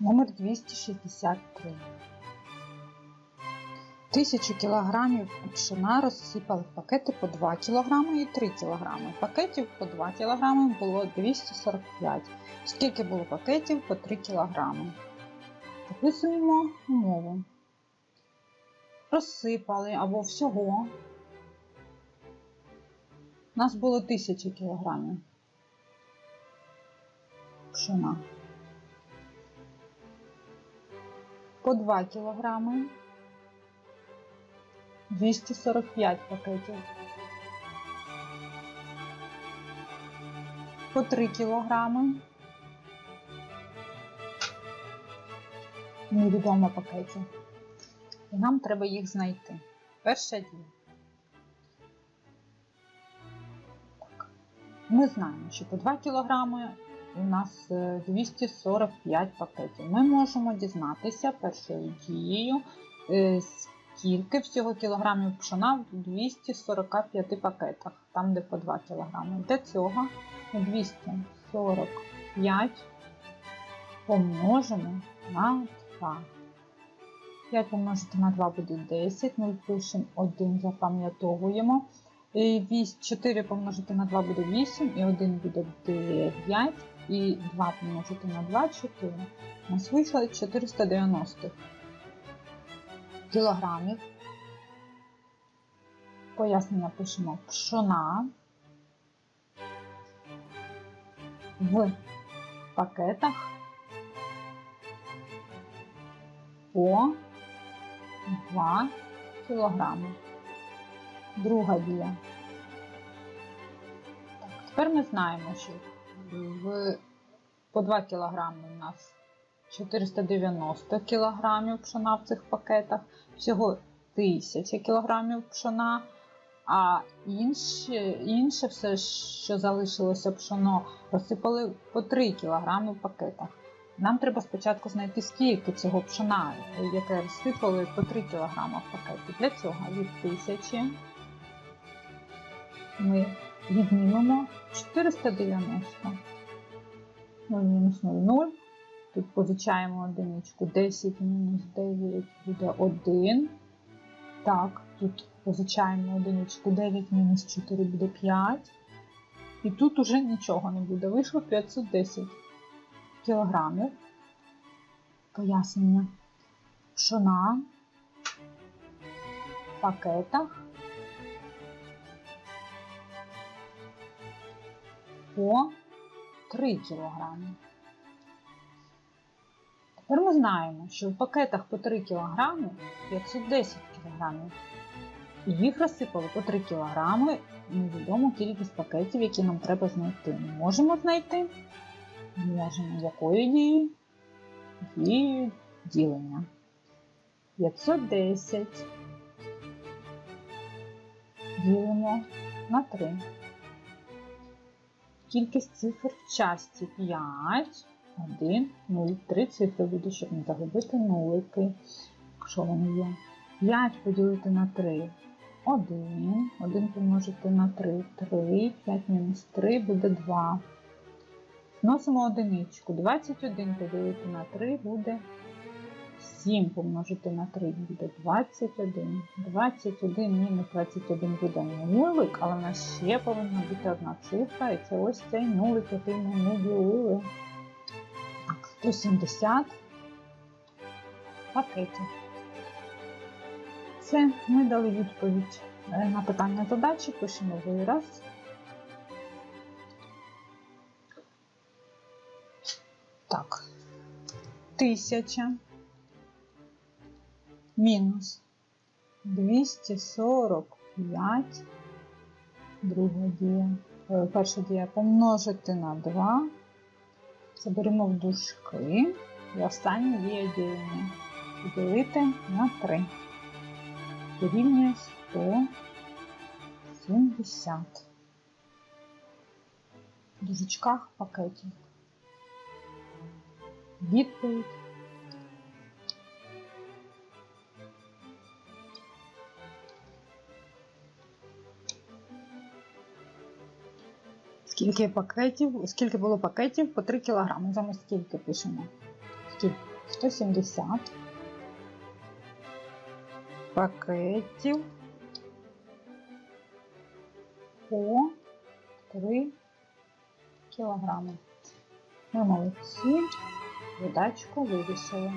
Номер 263. Тисячу кілограмів пшена розсипали в пакети по 2 кг і 3 кг. Пакетів по 2 кг було 245. Скільки було пакетів по 3 кг? Записуємо умову. Розсипали або всього. У нас було 1000 кілограмів пшена. По 2 кілограми. 245 пакетів. По 3 кілограми. Невідомо пакетів. І нам треба їх знайти. Дія. Так. Ми знаємо, що по 2 кілограми у нас е, 245 пакетів. Ми можемо дізнатися першою дією, е, скільки всього кілограмів пшона в 245 пакетах, там де по 2 кілограми. Для цього 245 помножимо на 2. 5 помножити на 2 буде 10, 0 пишемо 1, запам'ятовуємо. І 4 помножити на 2 буде 8, і 1 буде 9, і 2 помножити на 2 4. У нас вийшло 490 кілограмів. Пояснення пишемо пшона в пакетах по 2 кілограми. Друга дія. Так, тепер ми знаємо, що в, по 2 кілограми у нас 490 кілограмів пшона в цих пакетах, всього 1000 кілограмів пшона, а інше, інше все, що залишилося пшоно, розсипали по 3 кілограми в пакетах. Нам треба спочатку знайти, скільки цього пшона, яке розсипали по 3 кг в пакеті. Для цього від 1000 ми віднімемо 490. 0 мінус 0, 0. Тут позичаємо одиничку. 10 мінус 9 буде 1. Так, тут позичаємо одиничку. 9 мінус 4 буде 5. І тут уже нічого не буде. Вийшло 510 кілограмів. Пояснення. Пшона в пакетах по 3 кілограми. Тепер ми знаємо, що в пакетах по 3 кг 510 кг. І їх розсипали по 3 кг невідому кількість пакетів, які нам треба знайти. Ми можемо знайти? Можемо. Якою дією? Дією ділення. 510 ділимо на 3. Кількість цифр в часті 5, 1, 0, 3 цифри буде, щоб не загубити нулики, якщо вони є. 5 поділити на 3 1, 1 помножити на 3 3, 5 мінус 3 буде 2. Зносимо одиничку. 21 поділити на 3 буде 7 помножити на 3 буде 21. 21 мінус 21 буде нулик, але в нас ще повинна бути одна цифра, і це ось цей нулик, який ми не ділили. Так, 170 пакетів. Це ми дали відповідь е, на питання задачі, пишемо вираз. Так, тисяча мінус 245, друга дія, е, перша дія помножити на 2, заберемо в дужки і остання дія ділення поділити на 3. Дорівнює 170. В дужечках пакетів. Відповідь Скільки пакетів, скільки було пакетів по 3 кг. Замість скільки пишемо. Скільки? 170 пакетів по 3 кілограми. Ми молодці, задачку вирішили.